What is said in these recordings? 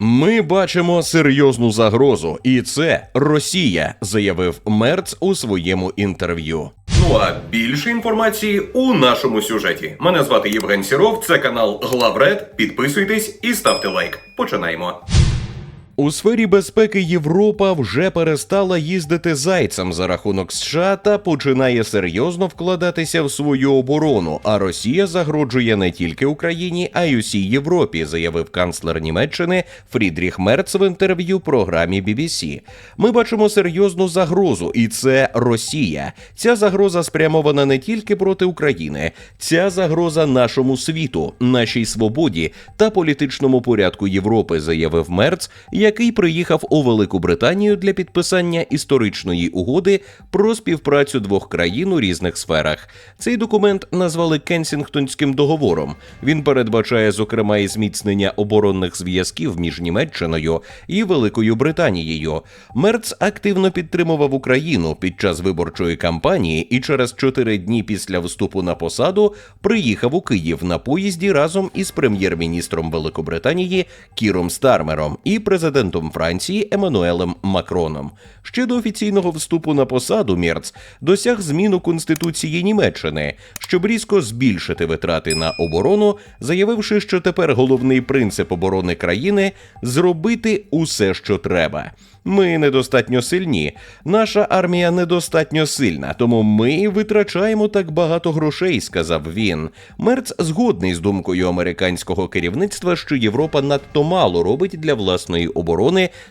Ми бачимо серйозну загрозу, і це Росія, заявив Мерц у своєму інтерв'ю. Ну а більше інформації у нашому сюжеті. Мене звати Євген Сіров, це канал Главред. Підписуйтесь і ставте лайк. Починаємо. У сфері безпеки Європа вже перестала їздити зайцем за рахунок США та починає серйозно вкладатися в свою оборону. А Росія загрожує не тільки Україні, а й усій Європі, заявив канцлер Німеччини Фрідріх Мерц в інтерв'ю програмі BBC. Ми бачимо серйозну загрозу, і це Росія. Ця загроза спрямована не тільки проти України, ця загроза нашому світу, нашій свободі та політичному порядку Європи, заявив Мерц, який приїхав у Велику Британію для підписання історичної угоди про співпрацю двох країн у різних сферах. Цей документ назвали Кенсінгтонським договором. Він передбачає, зокрема, і зміцнення оборонних зв'язків між Німеччиною і Великою Британією. Мерц активно підтримував Україну під час виборчої кампанії і через чотири дні після вступу на посаду приїхав у Київ на поїзді разом із прем'єр-міністром Великобританії Кіром Стармером і президентом Франції Еммануелем Макроном. Ще до офіційного вступу на посаду Мерц досяг зміну конституції Німеччини, щоб різко збільшити витрати на оборону, заявивши, що тепер головний принцип оборони країни зробити усе, що треба. Ми недостатньо сильні. Наша армія недостатньо сильна, тому ми витрачаємо так багато грошей, сказав він. Мерц згодний з думкою американського керівництва, що Європа надто мало робить для власної оборони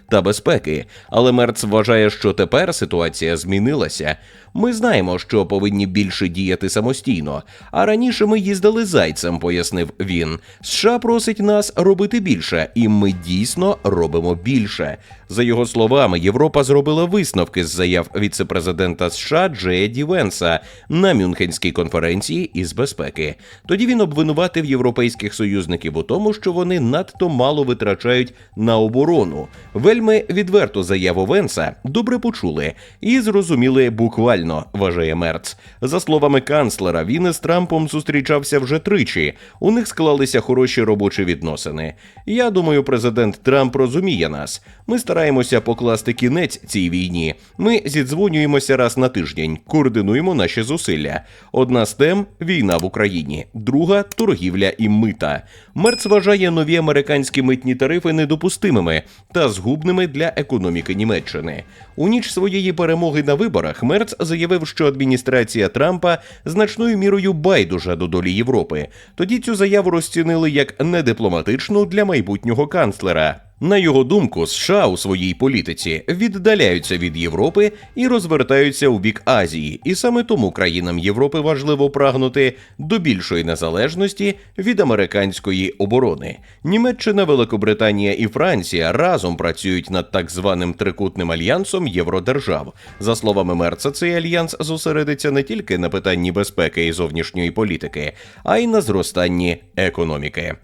та безпеки. Але Мерц вважає, що тепер ситуація змінилася. Ми знаємо, що повинні більше діяти самостійно. А раніше ми їздили зайцем, пояснив він. США просить нас робити більше, і ми дійсно робимо більше. За його словами, Європа зробила висновки з заяв віцепрезидента США Джея Ді Венса на Мюнхенській конференції із безпеки. Тоді він обвинуватив європейських союзників у тому, що вони надто мало витрачають на оборону. Вельми відверту заяву Венса добре почули і зрозуміли буквально, вважає Мерц. За словами канцлера, він із Трампом зустрічався вже тричі. У них склалися хороші робочі відносини. Я думаю, президент Трамп розуміє нас. Ми стараємося покласти кінець цій війні. Ми зідзвонюємося раз на тиждень, координуємо наші зусилля. Одна з тем війна в Україні, друга торгівля і мита. Мерц вважає нові американські митні тарифи недопустимими та згубними для економіки Німеччини. У ніч своєї перемоги на виборах Мерц заявив, що адміністрація Трампа значною мірою байдужа до долі Європи. Тоді цю заяву розцінили як недипломатичну для майбутнього канцлера. На його думку, США у своїй політиці віддаляються від Європи і розвертаються у бік Азії, і саме тому країнам Європи важливо прагнути до більшої незалежності від американської оборони. Німеччина, Великобританія і Франція разом працюють над так званим трикутним альянсом євродержав. За словами Мерца, цей альянс зосередиться не тільки на питанні безпеки і зовнішньої політики, а й на зростанні економіки.